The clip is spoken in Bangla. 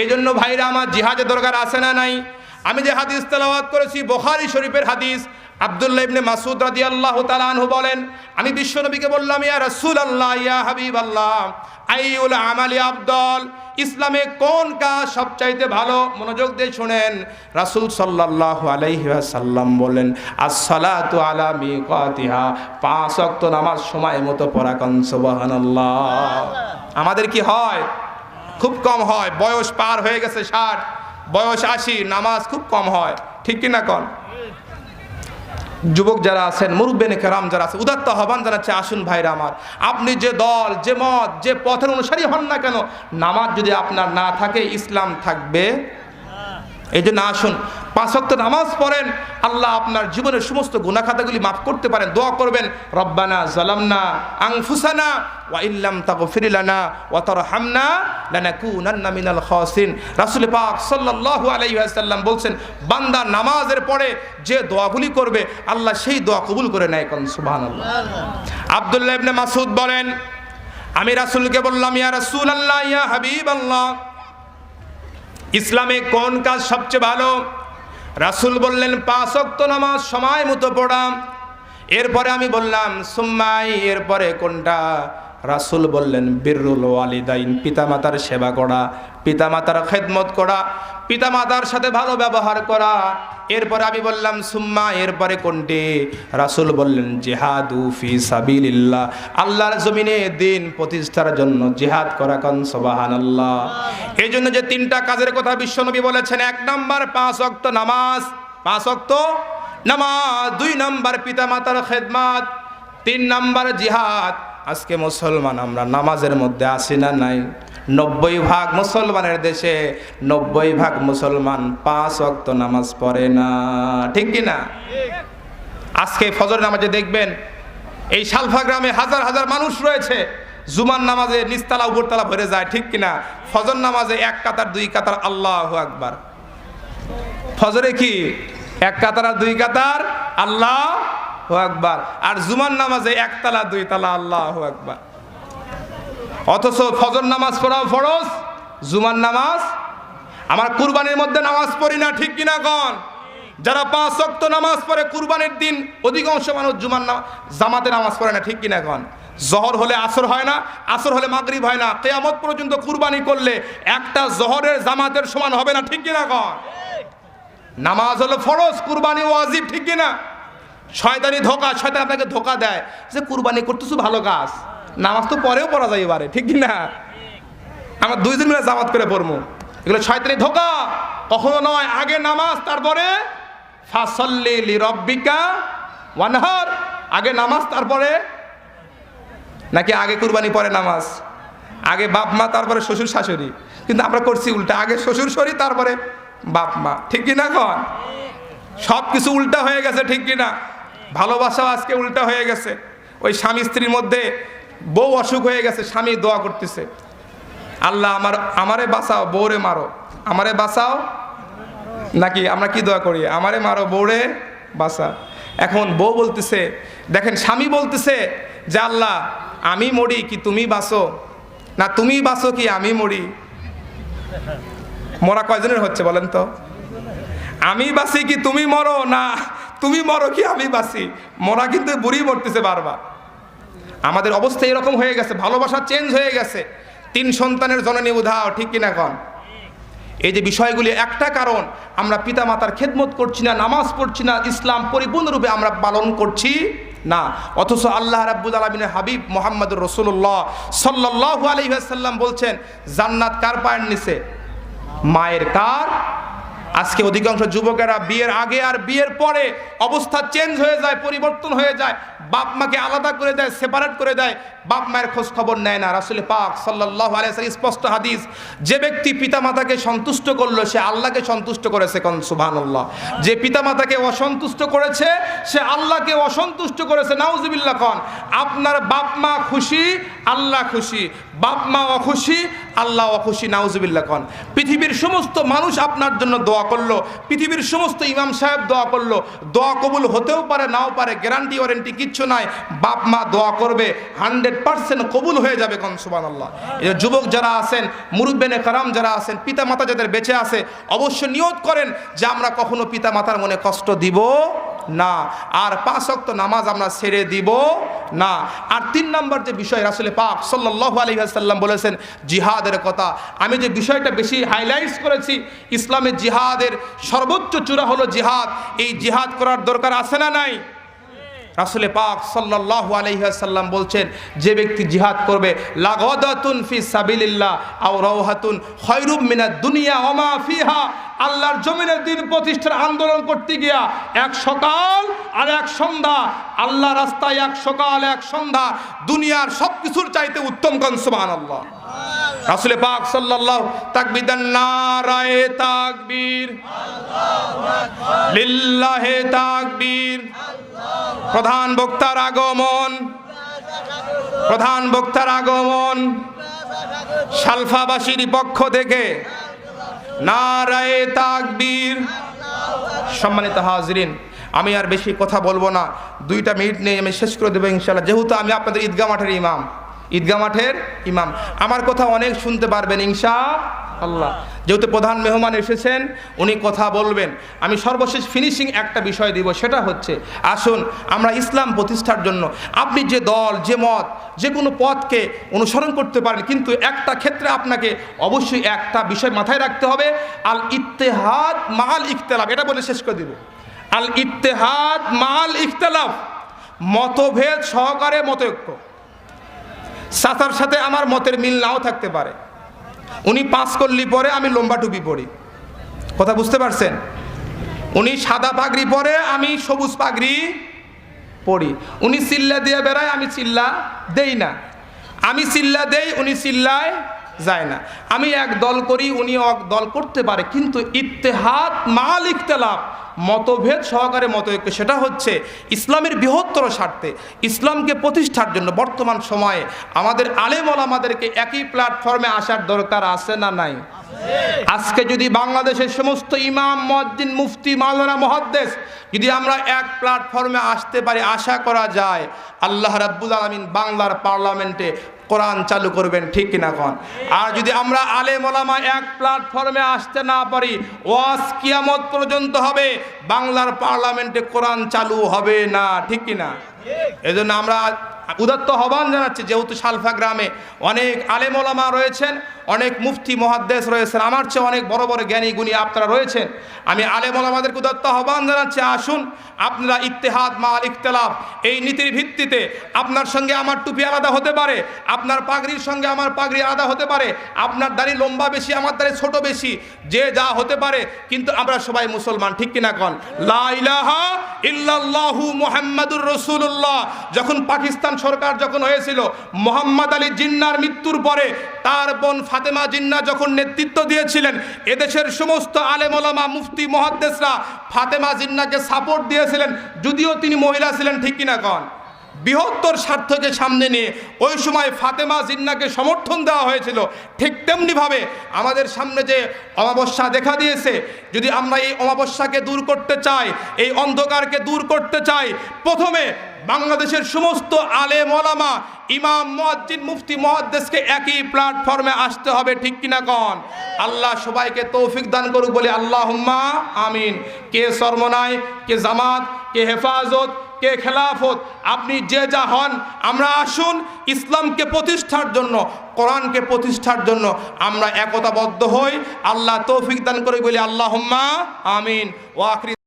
এই জন্য ভাইরা, আমার জিহাদের দরকার আছে না নাই? আমি যে হাদিস তেলাওয়াত করেছি, বোখারি শরীফের হাদিস, আব্দুল্লাহ ইবনে মাসুদ রাদিয়াল্লাহু তাআলা আনহু বলেন, আমি বিশ্বনবীকে বললাম, ইয়া রসুল আল্লাহ ইয়া হাবিবাল্লাহ আইউল আমালি আফদল, ইসলামে কোন কাজ সবচাইতে ভালো? মনোযোগ দিয়ে শুনেন, রাসূল সাল্লাল্লাহু আলাইহি ওয়াসাল্লাম বলেন as-salatu আলা মিকাতিহা, পাঁচ ওয়াক্ত নামাজ সময় মতো পড়া কোন সুবহানাল্লাহ। আমাদের কি হয়? খুব কম হয়। বয়স পার হয়ে গেছে ষাট, বয়স আশি, নামাজ খুব কম হয়। ঠিক কিনা কন? যুবক যারা আছেন, মুরুব্বেন কেরাম যারা আছে, উদাত্ত আহ্বান জানাচ্ছে, আসুন ভাইরা আমার, আপনি যে দল, যে মত, যে পথের অনুসারী হন না কেন, নামাজ যদি আপনার না থাকে, ইসলাম থাকবে। এই জন্য আসুন পাঁচক্ত নামাজ পড়েন, আল্লাহ আপনার জীবনের সমস্ত গুণাখাতাগুলি মাফ করতে পারেন, দোয়া করবেন, রব্বানা জালামনা আংফুসানা বান্দা নামাজের যে করবে, আল্লাহ সেই দোয়া কবুল করে বলেন, আমি রাসূলকে বললাম, ইয়া ইয়া ইসলামে কোন কাজ সবচেয়ে ভালো? রাসূল বললেন পাঁচ অক্ত নামাজ সময় মতো পড়াম এরপরে আমি বললাম সুম্মাই এরপরে কোনটা? রাসূল বললেন, বিররুল ওয়ালিদাইন, পিতামাতার সেবা করা, পিতামাতার খেদমত করা, পিতামাতার সাথে ভালো ব্যবহার করা। এরপরে আমি বললাম, সুম্মা, এরপরে কোনটি? রাসূল বললেন, জেহাদু ফি সাবিলিল্লাহ, আল্লাহর জমিনে দিন প্রতিষ্ঠার জন্য জেহাদ করা কন সবাহান আল্লাহ এই জন্য যে তিনটা কাজের কথা বিশ্বনবী বলেছেন, এক নম্বর পাঁচ অক্ত নামাজ, পাঁচ অক্ত নামাজ, দুই নাম্বার পিতামাতার খেদমাত, তিন নম্বর জিহাদ। আজকে মুসলমান, আমরা নামাজের মধ্যে আসি না নাই? নব্বই ভাগ মুসলমানের দেশে নব্বই ভাগ মুসলমান পাঁচ অক্ত নামাজ পড়ে না। ঠিক কি না? আজকে ফজর নামাজে দেখবেন, এই সালফা গ্রামে হাজার হাজার মানুষ রয়েছে, জুমার নামাজে নিস্তালা উপরতলা ভরে যায়, ঠিক কিনা ফজর নামাজে এক কাতার, দুই কাতার, আল্লাহ আকবার। ফজরে কি? এক কাতার আর দুই কাতার, আল্লাহ আকবার। আর জুমার নামাজে একতলা দুই তালা আল্লাহ আকবার। অথচ ফজর নামাজ পড়াও ফরজ, জুমার নামাজ, আমার কুরবানির মধ্যে নামাজ পড়ি না, ঠিক কিনা কন? যারা পাঁচ ওয়াক্ত নামাজ পড়ে, কুরবানির দিন অধিকাংশ মানুষ জুমার নামাজ জামাতে নামাজ পড়ে না, ঠিক কিনা কন? জহর হলে আসর হয় না, আসর হলে মাগরিব হয় না, কেয়ামত পর্যন্ত কুরবানি করলে একটা জহরের জামাতের সমান হবে না, ঠিক কিনা কন? নামাজ হলো ফরজ, কুরবানি ওয়াজিব, ঠিক কিনা? শয়তানি ধোকা, শয়তান আপনাকে ধোকা দেয়। যে কুরবানি করতেছো ভালো কাজ। নামাজ তো পরেও পড়া যায় এবারে, ঠিক কিনা? আমরা দুইজন মিলে জামাত করে পড়ব। এগুলো শয়তানি ধোকা, কখনো নয়, আগে নামাজ, তারপরে ফাসল্লি রব্বিকা ওয়ানহার। আগে নামাজ, তারপরে নাকি আগে কুরবানি, পরে নামাজ। আগে বাপ মা, তারপরে শ্বশুর শাশুড়ি। কিন্তু আমরা করছি উল্টা, আগে শ্বশুর শরী তারপরে বাপ মা। ঠিক কিনা কন সব কিছু উল্টা হয়ে গেছে, ঠিক কিনা? ভালোবাসাও আজকে উল্টা হয়ে গেছে। ওই স্বামী স্ত্রীর মধ্যে বউ অসুখ হয়ে গেছে, স্বামী দোয়া করতেছে। আল্লাহ আমার, আমারে বাঁচাও, বউরে মারো। আমারে বাঁচাও, নাকি আমরা কি দোয়া করি? আমারে মারো, বউরে বাঁচা। এখন বউ বলতেছে, দেখেন স্বামী বলতেছে যে, আল্লাহ, আমি মরি কি তুমি বাঁচো? না, তুমি বাঁচো কি আমি মরি? মরা কয়জনের হচ্ছে বলেন তো? আমি বাঁচি কি তুমি মরো? না তুমি মরো কি আমি বাঁচি? মরা কিন্তু বুড়ি মরতেছে বারবার। আমাদের অবস্থা এরকম হয়ে গেছে, ভালোবাসা চেঞ্জ হয়ে গেছে। তিন সন্তানের জননী উধাও, ঠিক কিনা কন? এই যে বিষয়গুলি, একটা কারণ, আমরা পিতা মাতার খেদমত করছি না, নামাজ পড়ছি না, ইসলাম পরিপূর্ণরূপে আমরা পালন করছি না। অথচ আল্লাহ রাব্বুল আলমিনের হাবিব মোহাম্মদ রসুল্লাহ সাল্লাহ আলহিহাসাল্লাম বলছেন, জান্নাত কার পায়ের নিচে? মায়ের কার আজকে অধিকাংশ যুবকেরা বিয়ের আগে আর বিয়ের পরে অবস্থা চেঞ্জ হয়ে যায়, পরিবর্তন হয়ে যায়। বাপ মাকে আলাদা করে দেয় সেপারেট করে দেয়। বাপ মায়ের খোঁজ খবর নেয় না। রাসুল পাক সাল্লাহ আলিয়া স্পষ্ট হাদিস, যে ব্যক্তি পিতামাতাকে সন্তুষ্ট করল, সে আল্লাহকে সন্তুষ্ট করেছে। কন সুবহানাল্লাহ। যে পিতামাতাকে অসন্তুষ্ট করেছে, সে আল্লাহকে অসন্তুষ্ট করেছে। নাউজুবিল্লাহ কন। আপনার বাপ মা খুশি, আল্লাহ খুশি। বাপ, মা অখুশি, আল্লাহ অখুশি নাউজুবিল্লা কন। পৃথিবীর সমস্ত মানুষ আপনার জন্য দোয়া করল, পৃথিবীর সমস্ত ইমাম সাহেব দোয়া করল। দোয়া কবুল হতেও পারে, নাও পারে গ্যারান্টি ওয়ারেন্টি কিচ্ছু নাই। বাপ, মা দোয়া করবে হান্ড্রেড পার্সেন্ট কবুল হয়ে যাবে কন সুবান আল্লাহ যুবক যারা আছেন, মুরুব্বেনে কারাম যারা আছেন পিতা মাতা যাদের বেঁচে আছে অবশ্য নিয়ত করেন যে আমরা কখনো পিতা মাতার মনে কষ্ট দিব না। আর পাঁচ অক্ত নামাজ আমরা ছেড়ে দিব না, আর তিন নম্বর যে বিষয় রাসুলে পাক সাল্লাহ আলী সাল্লাম বলেছেন, জিহাদের কথা। আমি যে বিষয়টা বেশি হাইলাইটস করেছি ইসলামের জিহাদের সর্বোচ্চ চূড়া হলো জিহাদ। এই জিহাদ করার দরকার আছে না নাই? রাসুলে পাক সাল্লাহ আলহিহাসাল্লাম বলছেন, যে ব্যক্তি জিহাদ করবে, লাগদাতুন ফি সাবিলিল্লাহ আও রওহাতুন খয়রুব মিনা দুনিয়া ওমা ফিহা। আল্লাহর জমিনের দিন প্রতিষ্ঠার আন্দোলন করতে গিয়া এক সকাল আর এক সন্ধ্যা, আল্লাহ রাস্তায় এক সকাল এক সন্ধ্যা, দুনিয়ার সব কিছুর চাইতে উত্তম কন সুবহানাল্লাহ। রাসুলে পাক সাল্লাল্লাহ তাকবিদান নারায়ে তাকবীর। লিল্লাহে তাকবীর। প্রধান বক্তার আগমন। প্রধান বক্তার আগমন। সালফাবাসীর পক্ষ থেকে নারায়ে তাকবীর। সম্মানিত হাজরিন, আমি আর বেশি কথা বলব না। দুইটা মিনিট নিয়ে আমি শেষ করে দেবো ইনশাল্লাহ যেহেতু আমি আপনাদের ঈদগা মাঠের ইমাম। ঈদগা মাঠের ইমাম। আমার কথা অনেক শুনতে পারবেন ইনশা আল্লাহ যেহেতু প্রধান মেহমান এসেছেন, উনি কথা বলবেন। আমি সর্বশেষ ফিনিশিং একটা বিষয় দিব, সেটা হচ্ছে, আসুন, আমরা ইসলাম প্রতিষ্ঠার জন্য, আপনি যে দল, যে মত, যে কোনো পথকে অনুসরণ করতে পারেন, কিন্তু একটা ক্ষেত্রে আপনাকে অবশ্যই একটা বিষয় মাথায় রাখতে হবে, আল ইত্তেহাদ মাল ইখতলাফ। এটা বলে শেষ করে দিব। আল ইত্তেহাদ মাল ইখতলাফ। মতভেদ সহকারে মতৈক্য। সাঁতার সাথে আমার মতের মিল নাও থাকতে পারে। উনি পাঁচ করলি পরে আমি লম্বা টুপি পরি। কথা বুঝতে পারছেন? উনি সাদা পাগড়ি পরে আমি সবুজ পাগড়ি পড়ি উনি চিল্লা দিয়ে বেড়ায়, আমি চিল্লা দেই না। আমি চিল্লা দেই, উনি চিল্লায় যায় না। আমি এক দল করি উনি এক দল করতে পারে, কিন্তু ইত্তেহাদ, মাল ইখতলাফ, মতভেদ সহকারে মতৈক্য, সেটা হচ্ছে ইসলামের বৃহত্তর স্বার্থে, ইসলামকে প্রতিষ্ঠার জন্য বর্তমান সময়ে আমাদের আলেম আমাদেরকে একই প্ল্যাটফর্মে আসার দরকার আছে না নাই? আজকে যদি বাংলাদেশের সমস্ত ইমাম মজ্জিন মুফতি, মাওলানা মহাদ্দেশ যদি আমরা এক প্ল্যাটফর্মে আসতে পারি, আশা করা যায়, আল্লাহ রাব্বুল আলমিন বাংলার পার্লামেন্টে কোরআন চালু করবেন, ঠিক কিনা কন? আর যদি আমরা আলে মোলামা এক প্ল্যাটফর্মে আসতে না পারি, ওয়াজ কিয়ামত পর্যন্ত হবে, বাংলার পার্লামেন্টে কোরআন চালু হবে না, ঠিক কিনা? এজন্য আমরা উদাত্ত আহ্বান জানাচ্ছি, যেহেতু সালফা গ্রামে অনেক আলেমোলামা রয়েছেন, অনেক মুফতি মহাদ্দেশ রয়েছেন, আমার চেয়ে অনেক বড় বড় জ্ঞানী গুণী আপনারা রয়েছেন। আমি আলেমোলামাদেরকে উদাত্ত আহ্বান জানাচ্ছি, আসুন, আপনারা ইত্তেহাদ মাল ইখতলাফ, এই নীতির ভিত্তিতে আপনার সঙ্গে আমার টুপি আলাদা হতে পারে, আপনার পাগড়ির সঙ্গে আমার পাগড়ি আলাদা হতে পারে, আপনার দাড়ি লম্বা বেশি, আমার দাড়ি ছোট বেশি, যে যা হতে পারে, কিন্তু আমরা সবাই মুসলমান, ঠিক কিনা কন? লা ইল্লাল্লাহু মুহাম্মাদুর রসুলুল্লাহ। যখন পাকিস্তান সরকার যখন হয়েছিল, মোহাম্মদ আলী জিন্নার মৃত্যুর পরে তার বোন ফাতেমা জিন্না যখন নেতৃত্ব দিয়েছিলেন, এদেশের সমস্ত আলেমলামা মুফতি মহাদ্দেশরা ফাতেমা জিন্নাকে সাপোর্ট দিয়েছিলেন, যদিও তিনি মহিলা ছিলেন, ঠিক কিনা কন? বৃহত্তর স্বার্থকে সামনে নিয়ে ওই সময় ফাতেমা জিন্নাকে সমর্থন দেওয়া হয়েছিল। ঠিক তেমনিভাবে আমাদের সামনে যে অমাবস্যা দেখা দিয়েছে, যদি আমরা এই অমাবস্যাকে দূর করতে চাই, এই অন্ধকারকে দূর করতে চাই, প্রথমে বাংলাদেশের সমস্ত আলে মলামা ইমাম, মুয়াজ্জিন, মুফতি মহাদ্দেশকে একই প্ল্যাটফর্মে আসতে হবে, ঠিক কিনা কন? আল্লাহ সবাইকে তৌফিক দান করুক বলে আল্লাহ আমিন। কে সর্বনায় কে জামাত, কে হেফাজত কে খেলাফত? আপনি যে যা হন, আমরা আসুন ইসলামকে প্রতিষ্ঠার জন্য, কোরআনকে প্রতিষ্ঠার জন্য। আমরা একতাবদ্ধ হই। আল্লাহ তৌফিক দান করে বলি আল্লাহ আমিন। ওয়াকরি